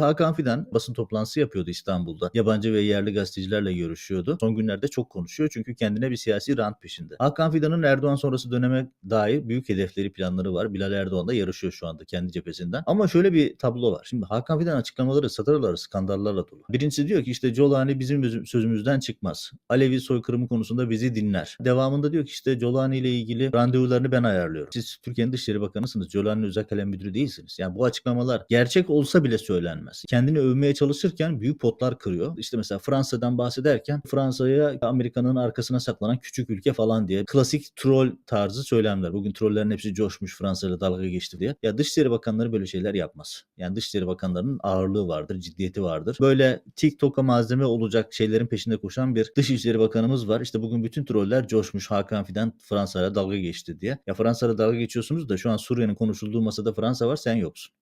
Hakan Fidan basın toplantısı yapıyordu İstanbul'da. Yabancı ve yerli gazetecilerle görüşüyordu. Son günlerde çok konuşuyor çünkü kendine bir siyasi rant peşinde. Hakan Fidan'ın Erdoğan sonrası döneme dair büyük hedefleri, planları var. Bilal Erdoğan da yarışıyor şu anda kendi cephesinden. Ama şöyle bir tablo var. Şimdi Hakan Fidan açıklamaları satırları skandallarla dolu. Birincisi diyor ki işte Colani bizim özü- sözümüzden çıkmaz. Alevi soykırımı konusunda bizi dinler. Devamında diyor ki işte Colani ile ilgili randevularını ben ayarlıyorum. Siz Türkiye'nin Dışişleri Bakanısınız. Colani'nin özel kalem müdürü değilsiniz. Yani bu açıklamalar gerçek olsa bile söylenmez. Kendini övmeye çalışırken büyük potlar kırıyor. İşte mesela Fransa'dan bahsederken Fransa'ya Amerika'nın arkasına saklanan küçük ülke falan diye klasik troll tarzı söylemler. Bugün trollerin hepsi coşmuş Fransa'yla dalga geçti diye. Ya Dışişleri Bakanları böyle şeyler yapmaz. Yani Dışişleri Bakanlarının ağırlığı vardır, ciddiyeti vardır. Böyle TikTok'a malzeme olacak şeylerin peşinde koşan bir Dışişleri Bakanımız var. İşte bugün bütün troller coşmuş Hakan Fidan Fransa'yla dalga geçti diye. Ya Fransa'yla dalga geçiyorsunuz da şu an Suriye'nin konuşulduğu masada Fransa var sen yoksun.